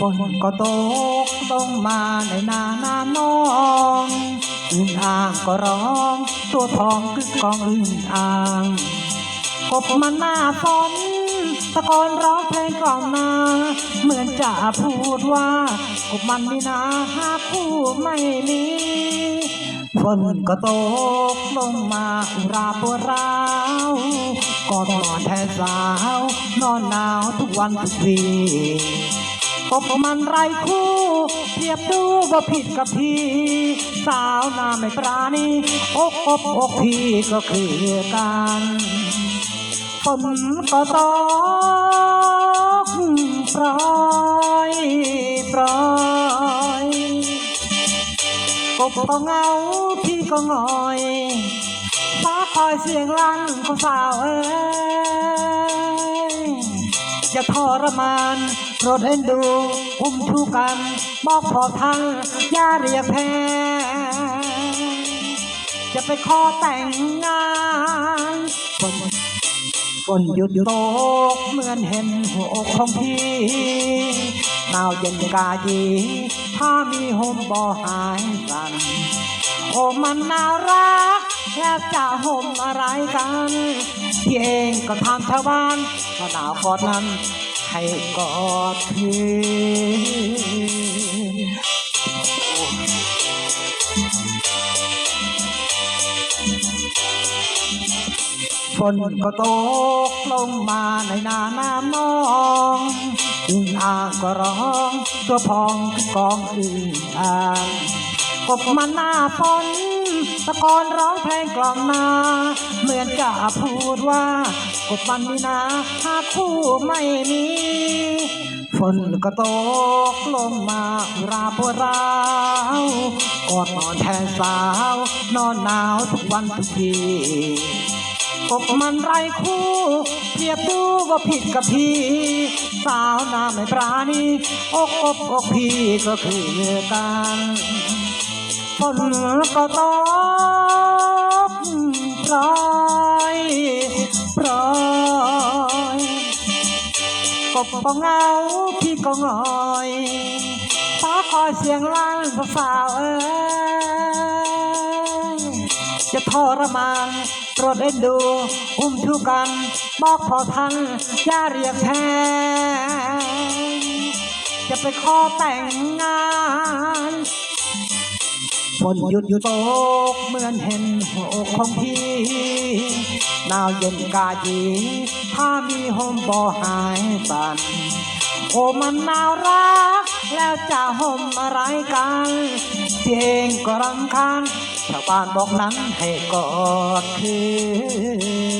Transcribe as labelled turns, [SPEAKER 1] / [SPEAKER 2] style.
[SPEAKER 1] ฝนก็ตกลงมาในนาน้ำนองอึ่งอ่างก็ร้อง ตัวทองคือกองอึ่งอ่างกบมันหน้าฝนตะโกนร้องเพลงกล่อมนาเหมือนจะพูดว่ากบมันนี่นาหาคู่ไม่มีฝนก็ตกลงมาอุราปวดราวก็นอนแทนสาว นอนหนาวทุกวันทุกวี กบมันไรคู่ เทียบดูว่าผิดกับพี่ สาวหน้าไม่ปราณีอกอกอกพี่ก็คือกันฝนก็ตกปล่อยปล่อยกบก็เงาพี่ก็งอยฟ้าคอยเสียงลั่นของสาวเอ้ย อย่าทรมานโปรดเอ็นดูอุ้มชูกันบอกพอทันอย่าเรียกแพ้จะไปขอแต่งงานฝนฝนหยุดตกเหมือนเห็นหัวอกของพี่หนาวเย็นกายีถ้ามีห่มบ่หายสั่นโอ้มันน่ารัก แล้วจะห่มอะไรกันพี่เองก็ทำชาวบ้านก็หนาวกอดนั้นให้กอดคืนฝนก็ตกลงมาในนาน้ำนองอึ่งอ่างก็ร้อง ตัวพองคือกองอึ่งอ่าง กบมันหน้าฝนตะโกนร้องเพลงกล่อมนาเหมือนจะพูดว่า กบมันนี่นาหาคู่ไม่มีฝนก็ตกลงมาราปวดร้าวกอดนอนแทนสาว นอนหนาวทุกวันทุกทีกบมันไรคู่เทียบดูว่าผิดกับพี่ สาวหน้าไม่ปราณีอกอกอกพี่ก็คือกัน นก็ตกปล่อยปล่อยกบก็เงาพี่ก็งอยฟ้าคอยเสียงลั่นสาวเอ้ยจะทรมานรดเอ็นดูอุ้มชูกันบอกพอทันอย่าเรียกแทนจะไปขอแต่งงาน ฝนหยุดหยุดตกเหมือนเห็นหัวอกของพี่หนาวเย็นกาจีถ้ามีห่มบ่หายสั่นโอ้มันน่ารัก แล้วจะห่มอะไรกันเพียงก็รำคาญชาวบ้านบอกนั้นให้กอดคืน